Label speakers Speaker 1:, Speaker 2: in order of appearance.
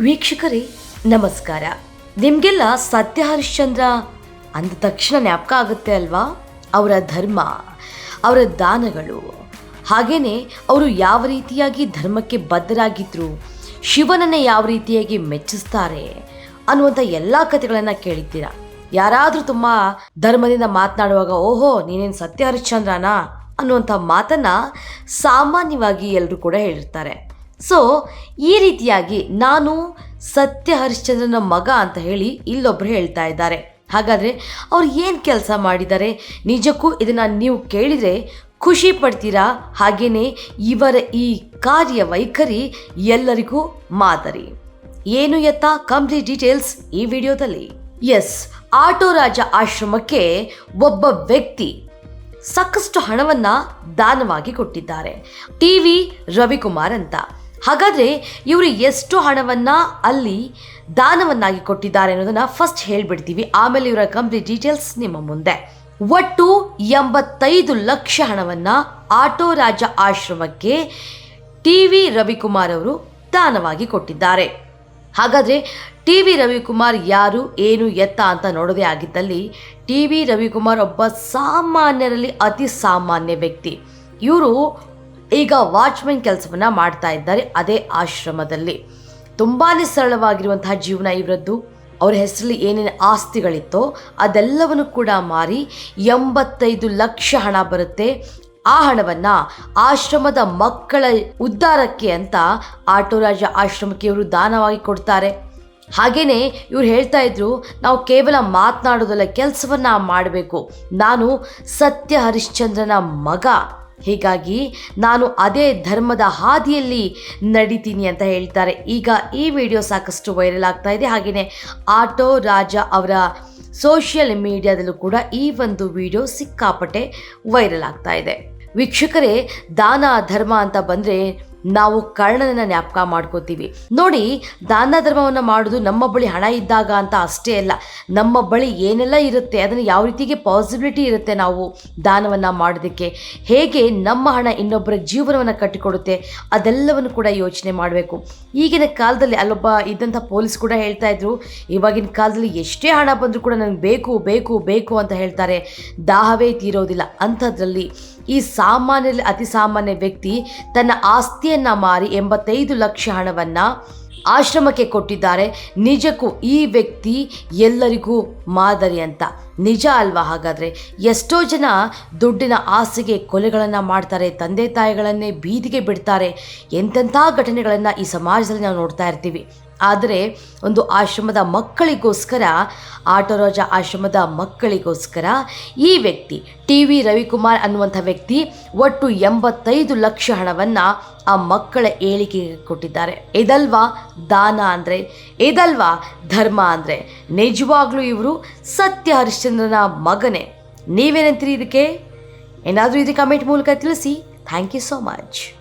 Speaker 1: ವೀಕ್ಷಕರೇ, ನಮಸ್ಕಾರ. ನಿಮಗೆಲ್ಲ ಸತ್ಯ ಹರಿಶ್ಚಂದ್ರ ಅಂದ ತಕ್ಷಣ ಜ್ಞಾಪಕ ಆಗುತ್ತೆ ಅಲ್ವಾ? ಅವರ ಧರ್ಮ, ಅವರ ದಾನಗಳು. ಹಾಗೇನೆ ಅವರು ಯಾವ ರೀತಿಯಾಗಿ ಧರ್ಮಕ್ಕೆ ಬದ್ಧರಾಗಿದ್ರು, ಶಿವನನ್ನ ಯಾವ ರೀತಿಯಾಗಿ ಮೆಚ್ಚಿಸ್ತಾರೆ ಅನ್ನುವಂಥ ಎಲ್ಲ ಕಥೆಗಳನ್ನು ಕೇಳಿದ್ದೀರಾ? ಯಾರಾದರೂ ತುಂಬ ಧರ್ಮದಿಂದ ಮಾತನಾಡುವಾಗ, ಓಹೋ, ನೀನೇನು ಸತ್ಯ ಹರಿಶ್ಚಂದ್ರನಾ ಅನ್ನುವಂಥ ಮಾತನ್ನ ಸಾಮಾನ್ಯವಾಗಿ ಎಲ್ಲರೂ ಕೂಡ ಹೇಳಿರ್ತಾರೆ. ಸೊ ಈ ರೀತಿಯಾಗಿ ನಾನು ಸತ್ಯ ಹರಿಶ್ಚಂದ್ರನ ಮಗ ಅಂತ ಹೇಳಿ ಇಲ್ಲೊಬ್ರು ಹೇಳ್ತಾ ಇದ್ದಾರೆ. ಹಾಗಾದರೆ ಅವ್ರು ಏನು ಕೆಲಸ ಮಾಡಿದ್ದಾರೆ? ನಿಜಕ್ಕೂ ಇದನ್ನು ನೀವು ಕೇಳಿದರೆ ಖುಷಿ ಪಡ್ತೀರಾ? ಹಾಗೆಯೇ ಇವರ ಈ ಕಾರ್ಯ ವೈಖರಿ ಎಲ್ಲರಿಗೂ ಮಾದರಿ. ಏನು ಎತ್ತ ಕಂಪ್ಲೀಟ್ ಡೀಟೇಲ್ಸ್ ಈ ವಿಡಿಯೋದಲ್ಲಿ. ಎಸ್ ಆಟೋ ರಾಜ ಆಶ್ರಮಕ್ಕೆ ಒಬ್ಬ ವ್ಯಕ್ತಿ ಸಾಕಷ್ಟು ಹಣವನ್ನು ದಾನವಾಗಿ ಕೊಟ್ಟಿದ್ದಾರೆ. ಟಿ ವಿ ರವಿಕುಮಾರ್ ಅಂತ. ಹಾಗಾದ್ರೆ ಇವರು ಎಷ್ಟು ಹಣವನ್ನು ಅಲ್ಲಿ ದಾನವನ್ನಾಗಿ ಕೊಟ್ಟಿದ್ದಾರೆ ಅನ್ನೋದನ್ನು ಫಸ್ಟ್ ಹೇಳಿಬಿಡ್ತೀವಿ. ಆಮೇಲೆ ಇವರ ಕಂಪ್ಲೀಟ್ ಡೀಟೇಲ್ಸ್ ನಿಮ್ಮ ಮುಂದೆ. ಒಟ್ಟು ಎಂಬತ್ತೈದು ಲಕ್ಷ ಹಣವನ್ನು ಆಟೋ ರಾಜ ಆಶ್ರಮಕ್ಕೆ ಟಿ ವಿ ರವಿಕುಮಾರ್ ಅವರು ದಾನವಾಗಿ ಕೊಟ್ಟಿದ್ದಾರೆ. ಹಾಗಾದರೆ ಟಿ ವಿ ರವಿಕುಮಾರ್ ಯಾರು, ಏನು, ಎತ್ತ ಅಂತ ನೋಡೋದೇ ಆಗಿದ್ದಲ್ಲಿ ಟಿ ವಿ ರವಿಕುಮಾರ್ ಒಬ್ಬ ಸಾಮಾನ್ಯರಲ್ಲಿ ಅತಿ ಸಾಮಾನ್ಯ ವ್ಯಕ್ತಿ. ಇವರು ಈಗ ವಾಚ್ಮೆನ್ ಕೆಲಸವನ್ನು ಮಾಡ್ತಾ ಇದ್ದಾರೆ ಅದೇ ಆಶ್ರಮದಲ್ಲಿ. ತುಂಬಾ ಸರಳವಾಗಿರುವಂತಹ ಜೀವನ ಇವರದ್ದು ಅವರ ಹೆಸರಲ್ಲಿ ಏನೇನು ಆಸ್ತಿಗಳಿತ್ತೋ ಅದೆಲ್ಲವನ್ನು ಕೂಡ ಮಾರಿ ಎಂಬತ್ತೈದು ಲಕ್ಷ ಹಣ ಬರುತ್ತೆ. ಆ ಹಣವನ್ನು ಆಶ್ರಮದ ಮಕ್ಕಳ ಉದ್ಧಾರಕ್ಕೆ ಅಂತ ಆಟೋರಾಜ ಆಶ್ರಮಕ್ಕೆ ಇವರು ದಾನವಾಗಿ ಕೊಡ್ತಾರೆ. ಹಾಗೆಯೇ ಇವ್ರು ಹೇಳ್ತಾ ಇದ್ರು, ನಾವು ಕೇವಲ ಮಾತನಾಡೋದಲ್ಲ, ಕೆಲಸವನ್ನ ಮಾಡಬೇಕು. ನಾನು ಸತ್ಯ ಹರಿಶ್ಚಂದ್ರನ ಮಗ. ಹೀಗಾಗಿ ನಾನು ಅದೇ ಧರ್ಮದ ಹಾದಿಯಲ್ಲಿ ನಡೀತೀನಿ ಅಂತ ಹೇಳ್ತಾರೆ. ಈಗ ಈ ವಿಡಿಯೋ ಸಾಕಷ್ಟು ವೈರಲ್ ಆಗ್ತಾ ಇದೆ. ಹಾಗೆಯೇ ಆಟೋ ರಾಜ ಅವರ ಸೋಷಿಯಲ್ ಮೀಡಿಯಾದಲ್ಲೂ ಕೂಡ ಈ ಒಂದು ವಿಡಿಯೋ ಸಿಕ್ಕಾಪಟ್ಟೆ ವೈರಲ್ ಆಗ್ತಾ ಇದೆ. ವೀಕ್ಷಕರೇ, ದಾನ ಧರ್ಮ ಅಂತ ಬಂದರೆ ನಾವು ಕರ್ಣನ ಜ್ಞಾಪಕ ಮಾಡ್ಕೋತೀವಿ. ನೋಡಿ ದಾನ ಧರ್ಮವನ್ನು ಮಾಡೋದು ನಮ್ಮ ಬಳಿ ಹಣ ಇದ್ದಾಗ ಅಂತ ಅಷ್ಟೇ ಅಲ್ಲ. ನಮ್ಮ ಬಳಿ ಏನೆಲ್ಲ ಇರುತ್ತೆ, ಅದನ್ನು ಯಾವ ರೀತಿಗೆ ಪಾಸಿಬಿಲಿಟಿ ಇರುತ್ತೆ ನಾವು ದಾನವನ್ನು ಮಾಡೋದಕ್ಕೆ? ಹೇಗೆ ನಮ್ಮ ಹಣ ಇನ್ನೊಬ್ಬರ ಜೀವನವನ್ನು ಕಟ್ಟಿಕೊಡುತ್ತೆ, ಅದೆಲ್ಲವನ್ನು ಕೂಡ ಯೋಚನೆ ಮಾಡಬೇಕು. ಈಗಿನ ಕಾಲದಲ್ಲಿ ಅಲ್ಲೊಬ್ಬ ಇದ್ದಂಥ ಪೊಲೀಸ್ ಕೂಡ ಹೇಳ್ತಾ ಇದ್ರು, ಇವಾಗಿನ ಕಾಲದಲ್ಲಿ ಎಷ್ಟೇ ಹಣ ಬಂದರೂ ಕೂಡ ನನಗೆ ಬೇಕು ಬೇಕು ಬೇಕು ಅಂತ ಹೇಳ್ತಾರೆ. ದಾಹವೇ ತೀರೋದಿಲ್ಲ. ಅಂಥದ್ರಲ್ಲಿ ಈ ಸಾಮಾನ್ಯರಲ್ಲಿ ಅತಿ ಸಾಮಾನ್ಯ ವ್ಯಕ್ತಿ ತನ್ನ ಆಸ್ತಿಯನ್ನ ಮಾರಿ ಎಂಬತ್ತೈದು ಲಕ್ಷ ಹಣವನ್ನ ಆಶ್ರಮಕ್ಕೆ ಕೊಟ್ಟಿದ್ದಾರೆ. ನಿಜಕ್ಕೂ ಈ ವ್ಯಕ್ತಿ ಎಲ್ಲರಿಗೂ ಮಾದರಿ ಅಂತ. ನಿಜ ಅಲ್ವಾ ಹಾಗಾದರೆ? ಎಷ್ಟೋ ಜನ ದುಡ್ಡಿನ ಆಸೆಗೆ ಕೊಲೆಗಳನ್ನು ಮಾಡ್ತಾರೆ, ತಂದೆ ತಾಯಿಗಳನ್ನೇ ಬೀದಿಗೆ ಬಿಡ್ತಾರೆ. ಎಂತೆಂಥ ಘಟನೆಗಳನ್ನು ಈ ಸಮಾಜದಲ್ಲಿ ನಾವು ನೋಡ್ತಾ ಇರ್ತೀವಿ. ಆದರೆ ಒಂದು ಆಶ್ರಮದ ಮಕ್ಕಳಿಗೋಸ್ಕರ ಆಟೋರಾಜ ಆಶ್ರಮದ ಮಕ್ಕಳಿಗೋಸ್ಕರ ಈ ವ್ಯಕ್ತಿ ಟಿ ವಿ ರವಿಕುಮಾರ್ ಅನ್ನುವಂಥ ವ್ಯಕ್ತಿ ಒಟ್ಟು ಎಂಬತ್ತೈದು ಲಕ್ಷ ಹಣವನ್ನು ಆ ಮಕ್ಕಳ ಏಳಿಗೆಗೆ ಕೊಟ್ಟಿದ್ದಾರೆ. ಇದಲ್ವಾ ದಾನ ಅಂದರೆ? ಇದಲ್ವಾ ಧರ್ಮ ಅಂದರೆ? ನಿಜವಾಗ್ಲೂ ಇವರು ಸತ್ಯ ಹರಿಶ್ಚಂದ್ರನ ಮಗನೇ. ನೀವೇನಂತೀರಿ ಇದಕ್ಕೆ? ಏನಾದರೂ ಇದಕ್ಕೆ ಕಮೆಂಟ್ ಮೂಲಕ ತಿಳಿಸಿ. Thank you so much